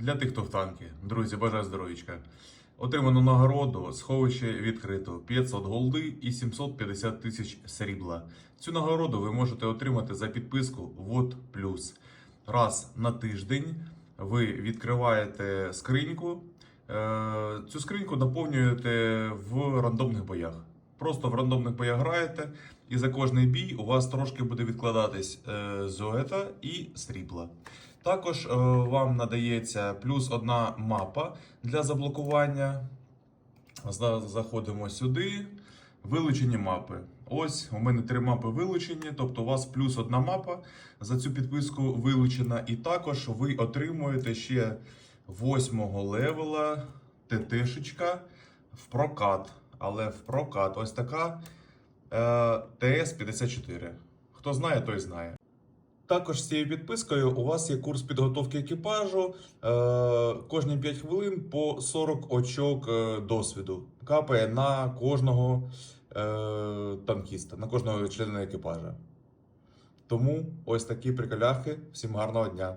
Для тих, хто в танки. Друзі, бажаю здоров'ячка. Отримано нагороду, сховище відкрито 500 голди і 750 тисяч срібла. Цю нагороду ви можете отримати за підписку Вот. Раз на тиждень ви відкриваєте скриньку. Е, Цю скриньку наповнюєте в рандомних боях. Просто в рандомних боях граєте, і за кожний бій у вас трошки буде відкладатись е, золота і срібла. Також е, вам надається плюс одна мапа для заблокування. Заходимо сюди. Вилучені мапи. Ось у мене три мапи вилучені, тобто у вас плюс одна мапа за цю підписку вилучена. І також ви отримуєте ще восьмого левела ТТшечка в прокат. Але в прокат ось така е, ТС-54. Хто знає, той знає. Також з цією підпискою у вас є курс підготовки екіпажу. Е, кожні 5 хвилин по 40 очок е, досвіду. Капає на кожного танкіста, на кожного члена екіпажа. Тому ось такі приколяхи. Всім гарного дня!